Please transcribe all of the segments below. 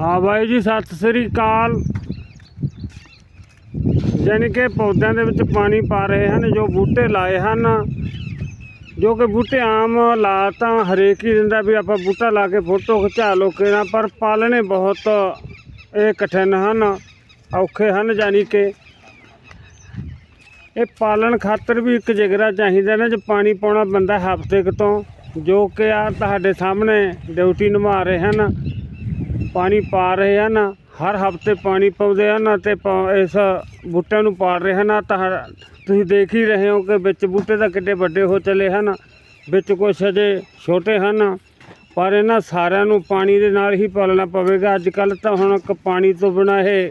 ਹਾਂ ਬਾਈ ਜੀ, ਸਤਿ ਸ੍ਰੀ ਅਕਾਲ। ਯਾਨੀ ਕਿ ਪੌਦਿਆਂ ਦੇ ਵਿੱਚ ਪਾਣੀ ਪਾ ਰਹੇ ਹਨ, ਜੋ ਬੂਟੇ ਲਾਏ ਹਨ। ਜੋ ਕਿ ਬੂਟੇ ਆਮ ਲਾ ਤਾਂ ਹਰੇਕ ਹੀ ਦਿੰਦਾ ਵੀ ਆਪਾਂ ਬੂਟਾ ਲਾ ਕੇ ਫੋਟੋ ਖਿਚਾ ਲੋ ਕਿਹੜਾ, ਪਰ ਪਾਲਣੇ ਬਹੁਤ ਇਹ ਕਠਿਨ ਹਨ, ਔਖੇ ਹਨ ਯਾਨੀ ਕਿ। ਇਹ ਪਾਲਣ ਖਾਤਰ ਵੀ ਇੱਕ ਜਿਗਰਾ ਚਾਹੀਦਾ ਨਾ, ਜੇ ਪਾਣੀ ਪਾਉਣਾ ਬੰਦਾ ਹਫ਼ਤੇ ਕੁ ਤੋਂ, ਜੋ ਕਿ ਆ ਤੁਹਾਡੇ ਸਾਹਮਣੇ ਡਿਊਟੀ ਨਿਭਾ ਰਹੇ ਹਨ। ਪਾਣੀ ਪਾ ਰਹੇ ਹਨ, ਹਰ ਹਫ਼ਤੇ ਪਾਣੀ ਪਾਉਂਦੇ ਹਨ ਅਤੇ ਪਾ- ਇਸ ਬੂਟਿਆਂ ਨੂੰ ਪਾਲ ਰਹੇ ਹਨ। ਆਹ ਤਾਂ ਤੁਸੀਂ ਦੇਖ ਹੀ ਰਹੇ ਹੋ ਕਿ ਵਿੱਚ ਬੂਟੇ ਤਾਂ ਕਿੱਡੇ ਵੱਡੇ ਹੋ ਚਲੇ ਹਨ, ਵਿੱਚ ਕੁਛ ਅਜੇ ਛੋਟੇ ਹਨ, ਪਰ ਇਹਨਾਂ ਸਾਰਿਆਂ ਨੂੰ ਪਾਣੀ ਦੇ ਨਾਲ ਹੀ ਪਾਲਣਾ ਪਵੇਗਾ। ਅੱਜ ਕੱਲ੍ਹ ਤਾਂ ਹੁਣ ਕ- ਪਾਣੀ ਤੋਂ ਬਿਨਾਂ ਇਹ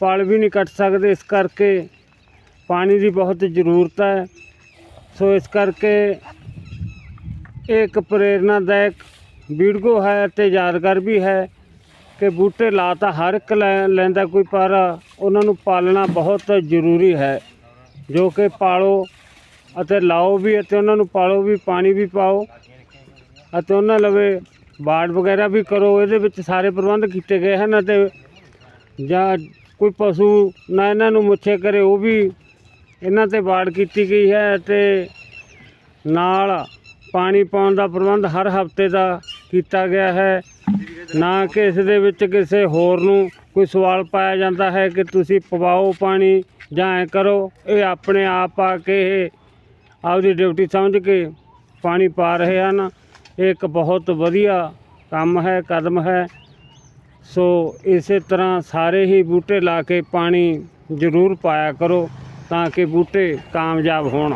ਫਲ ਵੀ ਨਹੀਂ ਕੱਟ ਸਕਦੇ। ਇਸ ਕਰਕੇ ਪਾਣੀ ਦੀ ਬਹੁਤ ਜ਼ਰੂਰਤ ਹੈ। ਸੋ ਇਸ ਕਰਕੇ ਇਹ ਇੱਕ ਪ੍ਰੇਰਨਾਦਾਇਕ ਵੀਡੀਓ ਹੈ ਤੇ ਯਾਦਗਾਰ ਵੀ ਹੈ ਕਿ ਬੂਟੇ ਲਾ ਤਾਂ ਹਰ ਇੱਕ ਲੈ- ਲੈਂਦਾ ਕੋਈ, ਪਰ ਉਹਨਾਂ ਨੂੰ ਪਾਲਣਾ ਬਹੁਤ ਜ਼ਰੂਰੀ ਹੈ। ਜੋ ਕਿ ਪਾਲੋ ਅਤੇ ਲਾਓ ਵੀ ਅਤੇ ਉਹਨਾਂ ਨੂੰ ਪਾਲੋ ਵੀ, ਪਾਣੀ ਵੀ ਪਾਓ ਅਤੇ ਉਹਨਾਂ ਲਵੇ ਬਾੜ ਵਗੈਰਾ ਵੀ ਕਰੋ। ਇਹਦੇ ਵਿੱਚ ਸਾਰੇ ਪ੍ਰਬੰਧ ਕੀਤੇ ਗਏ ਹਨ ਅਤੇ ਜਾਂ ਕੋਈ ਪਸ਼ੂ ਨਾ ਇਹਨਾਂ ਨੂੰ ਮੁੱਛੇ ਕਰੇ, ਉਹ ਵੀ ਇਹਨਾਂ ਤੇ ਬਾੜ ਕੀਤੀ ਗਈ ਹੈ ਅਤੇ ਨਾਲ ਪਾਣੀ ਪਾਉਣ ਦਾ ਪ੍ਰਬੰਧ ਹਰ ਹਫ਼ਤੇ ਦਾ ਕੀਤਾ ਗਿਆ ਹੈ। ਨਾ ਕਿ ਇਸ ਦੇ ਵਿੱਚ ਕਿਸੇ ਹੋਰ ਨੂੰ ਕੋਈ ਸਵਾਲ ਪਾਇਆ ਜਾਂਦਾ ਹੈ ਕਿ ਤੁਸੀਂ ਪਵਾਓ ਪਾਣੀ ਜਾਂ ਐ ਕਰੋ। ਇਹ ਆਪਣੇ ਆਪ ਆ ਕੇ ਇਹ ਆਪਦੀ ਡਿਊਟੀ ਸਮਝ ਕੇ ਪਾਣੀ ਪਾ ਰਹੇ ਹਨ। ਇਹ ਇੱਕ ਬਹੁਤ ਵਧੀਆ ਕੰਮ ਹੈ, ਕਦਮ ਹੈ। ਸੋ ਇਸੇ ਤਰ੍ਹਾਂ ਸਾਰੇ ਹੀ ਬੂਟੇ ਲਾ ਕੇ ਪਾਣੀ ਜ਼ਰੂਰ ਪਾਇਆ ਕਰੋ ਤਾਂ ਕਿ ਬੂਟੇ ਕਾਮਯਾਬ ਹੋਣ।